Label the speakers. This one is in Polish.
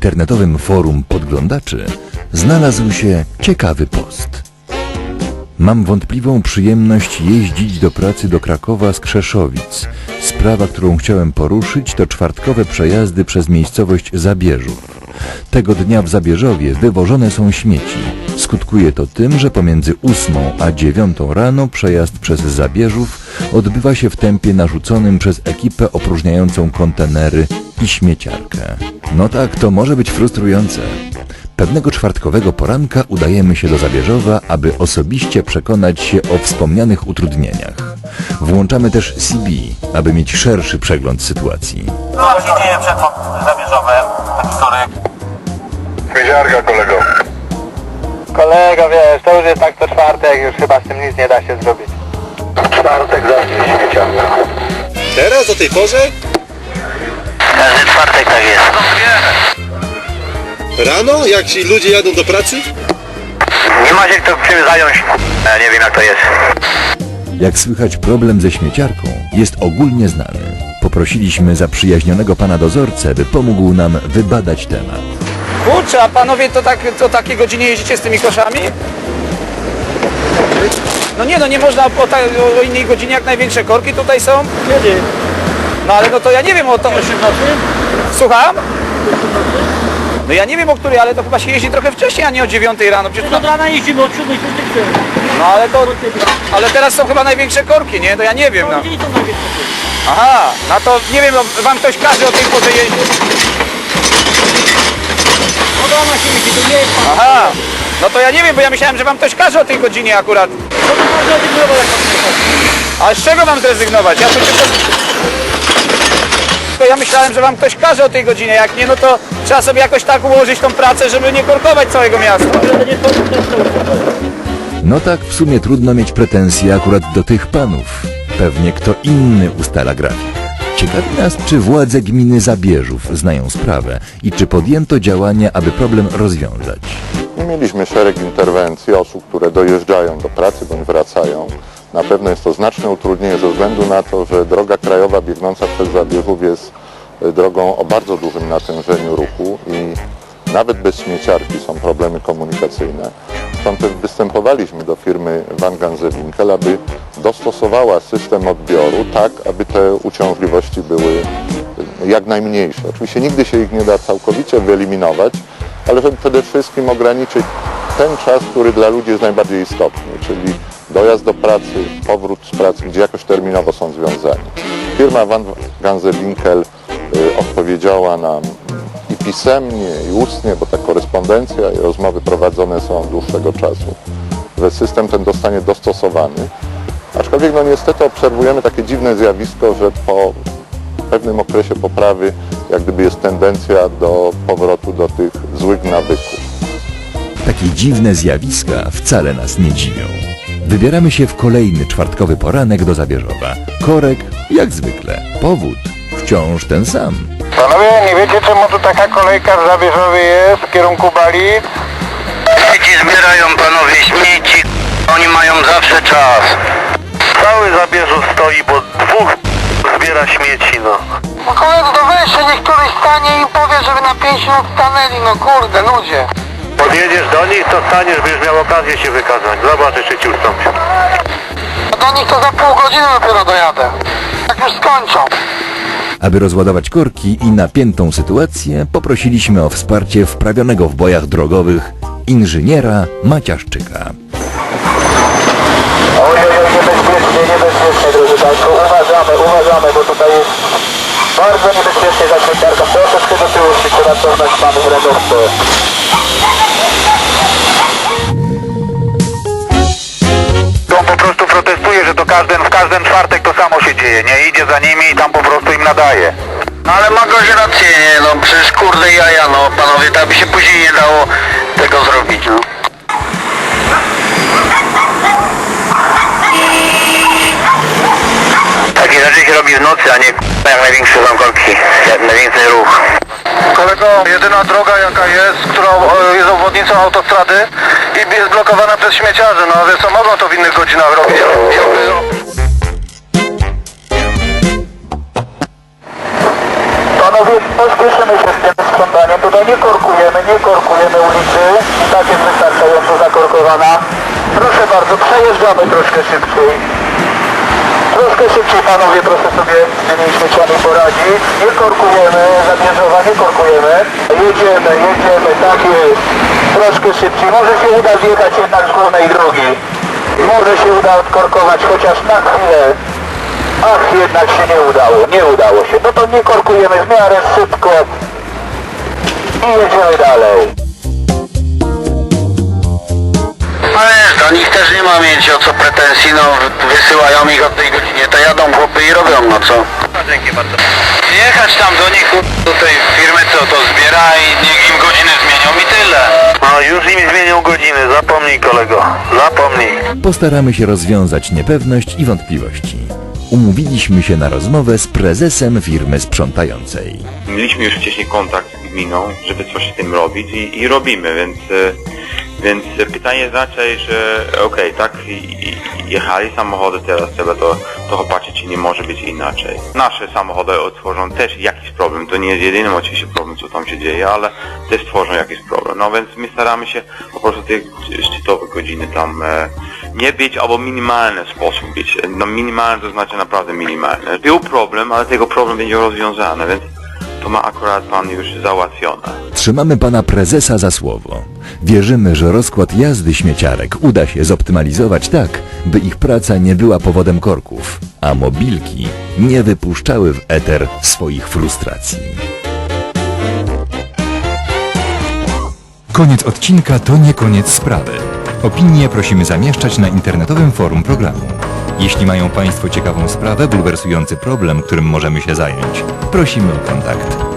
Speaker 1: internetowym forum podglądaczy znalazł się ciekawy post. Mam wątpliwą przyjemność jeździć do pracy do Krakowa z Krzeszowic. Sprawa, którą chciałem poruszyć, to czwartkowe przejazdy przez miejscowość Zabierzów. Tego dnia w Zabierzowie wywożone są śmieci. Skutkuje to tym, że pomiędzy 8 a 9 rano przejazd przez Zabierzów odbywa się w tempie narzuconym przez ekipę opróżniającą kontenery i śmieciarkę. No tak, to może być frustrujące. Pewnego czwartkowego poranka udajemy się do Zabierzowa, aby osobiście przekonać się o wspomnianych utrudnieniach. Włączamy też CB, aby mieć szerszy przegląd sytuacji.
Speaker 2: Co się dzieje przed Zabierzowem? Taki wtorek.
Speaker 3: Śmieciarka kolego.
Speaker 4: Kolega, wiesz, to już jest tak co czwartek, już chyba z tym nic nie da się zrobić.
Speaker 3: Czwartek zacznij śmieciarka.
Speaker 5: Teraz o tej porze?
Speaker 2: Każdy czwartek tak.
Speaker 5: Rano? Jak ci ludzie jadą do pracy?
Speaker 2: Nie ma się kto czym zająć. Ja nie wiem jak to jest.
Speaker 1: Jak słychać, problem ze śmieciarką jest ogólnie znany. Poprosiliśmy zaprzyjaźnionego pana dozorcę, by pomógł nam wybadać temat.
Speaker 4: Kurczę, a panowie to tak, to takiej godzinie jeździcie z tymi koszami? No nie, no nie można o, ta, o innej godzinie, jak największe korki tutaj są. Kiedy? No ale no to ja nie wiem o to. Słucham? No ja nie wiem o której, ale to chyba się jeździ trochę wcześniej, a nie o 9 rano. Przecież to,
Speaker 6: Do rana jeździmy od 7 do 6.
Speaker 4: no ale to, ale teraz są chyba największe korki, nie? To ja nie wiem, no.
Speaker 6: Gdzie są największe?
Speaker 4: Aha, no to nie wiem, no, wam ktoś każe o tej porze jeździć.
Speaker 6: Od rana się jeździ, to nie jest pan.
Speaker 4: Aha, no to ja nie wiem, bo ja myślałem, że wam ktoś każe o tej godzinie akurat.
Speaker 6: To nie ma żadnych jak pan przyjechał.
Speaker 4: A z czego mam zrezygnować? Ja to... to ja myślałem, że wam ktoś każe o tej godzinie. Jak nie, no to trzeba sobie jakoś tak ułożyć tą pracę, żeby nie korkować całego miasta.
Speaker 1: No tak, w sumie trudno mieć pretensje akurat do tych panów. Pewnie kto inny ustala grafik. Ciekawi nas, czy władze gminy Zabierzów znają sprawę i czy podjęto działania, aby problem rozwiązać.
Speaker 3: Mieliśmy szereg interwencji osób, które dojeżdżają do pracy bądź wracają. Na pewno jest to znaczne utrudnienie ze względu na to, że droga krajowa biegnąca przez Zabierzów jest drogą o bardzo dużym natężeniu ruchu i nawet bez śmieciarki są problemy komunikacyjne. Stąd też występowaliśmy do firmy Van Ganzewinkel, aby dostosowała system odbioru tak, aby te uciążliwości były jak najmniejsze. Oczywiście nigdy się ich nie da całkowicie wyeliminować, ale żeby przede wszystkim ograniczyć ten czas, który dla ludzi jest najbardziej istotny, czyli dojazd do pracy, powrót z pracy, gdzie jakoś terminowo są związani. Firma Van Ganzewinkel odpowiedziała nam i pisemnie, i ustnie, bo ta korespondencja i rozmowy prowadzone są od dłuższego czasu, system ten zostanie dostosowany. Aczkolwiek no niestety obserwujemy takie dziwne zjawisko, że po pewnym okresie poprawy jak gdyby jest tendencja do powrotu do tych złych nawyków.
Speaker 1: Takie dziwne zjawiska wcale nas nie dziwią. Wybieramy się w kolejny czwartkowy poranek do Zabierzowa. Korek, jak zwykle. Powód wciąż ten sam.
Speaker 4: Panowie, nie wiecie czemu tu taka kolejka w Zabierzowie jest w kierunku Bali?
Speaker 2: Śmieci zbierają panowie śmieci. Oni mają zawsze czas. Cały Zabierzów stoi, bo dwóch zbiera śmieci, no.
Speaker 4: No kolego, to weź się niech któryś stanie i powie, żeby na 5 minut stanęli, no kurde, ludzie.
Speaker 2: Podjedziesz do nich, to staniesz, będziesz miał okazję się wykazać. Zobaczysz, czy ci ustąpią.
Speaker 4: A do nich to za pół godziny dopiero dojadę. Jak już skończą.
Speaker 1: Aby rozładować korki i napiętą sytuację, poprosiliśmy o wsparcie wprawionego w bojach drogowych inżyniera Maciaszczyka.
Speaker 4: Oj, niebezpiecznie, niebezpiecznie, drodzy Państwo. Uważamy, uważamy, bo tutaj jest bardzo niebezpiecznie śmieciarką. Troszeczkę do tyłu się pewność mamy radowce.
Speaker 2: On po prostu protestuje, że to każdym, w każdym czwartek to samo się dzieje, nie? Idzie za nimi i tam po prostu im nadaje. Ale ma gość rację, nie? No przecież kurde jaja, no panowie, tak by się później nie dało tego zrobić, no. Takie rzeczy się robi w nocy, a nie jak największe zamknąki, jak największy ruch.
Speaker 4: Kolego, jedyna droga jaka jest, którą e, jest obwodnicą autostrady i jest blokowana przez śmieciarzy, no wiesz co, mogą to w innych godzinach robić. No. Panowie, pośpieszymy się z tym sprzątaniem. Tutaj nie korkujemy, nie korkujemy ulicy. Tak jest wystarczająco zakorkowana. Proszę bardzo, przejeżdżamy troszkę szybciej. Troszkę szybciej panowie, proszę sobie z tymi śmieciami poradzić. Nie korkujemy, zabierzowa, nie korkujemy. Jedziemy, jedziemy, tak jest. Troszkę szybciej. Może się uda zjechać jednak z głównej drogi. Może się uda odkorkować chociaż na chwilę. Ach, jednak się nie udało, nie udało się. No to nie korkujemy w miarę szybko i jedziemy dalej. No wiesz, do nich też nie ma mieć o co pretensji, no wysyłają Zmienią godziny, zapomnij kolego, zapomnij.
Speaker 1: Postaramy się rozwiązać niepewność i wątpliwości. Umówiliśmy się na rozmowę z prezesem firmy sprzątającej.
Speaker 7: Mieliśmy już wcześniej kontakt z gminą, żeby coś z tym robić i, i robimy, więc, e, więc pytanie jest raczej, że okej, tak, i, i, jechali samochody, teraz trzeba to, to popatrzeć, czy nie może być inaczej. Nasze samochody otworzą też jakiś problem, to nie jest jedynym oczywiście problem, co tam się dzieje, ale też tworzą jakiś problem. No więc my staramy się po prostu te szczytowe godziny tam e, nie być, albo minimalny sposób być. No minimalny to znaczy naprawdę minimalny. Był problem, ale tego problem będzie rozwiązany, więc to ma akurat pan już załatwione.
Speaker 1: Trzymamy pana prezesa za słowo. Wierzymy, że rozkład jazdy śmieciarek uda się zoptymalizować tak, by ich praca nie była powodem korków, a mobilki nie wypuszczały w eter swoich frustracji.
Speaker 8: Koniec odcinka to nie koniec sprawy. Opinie prosimy zamieszczać na internetowym forum programu. Jeśli mają Państwo ciekawą sprawę, bulwersujący problem, którym możemy się zająć, prosimy o kontakt.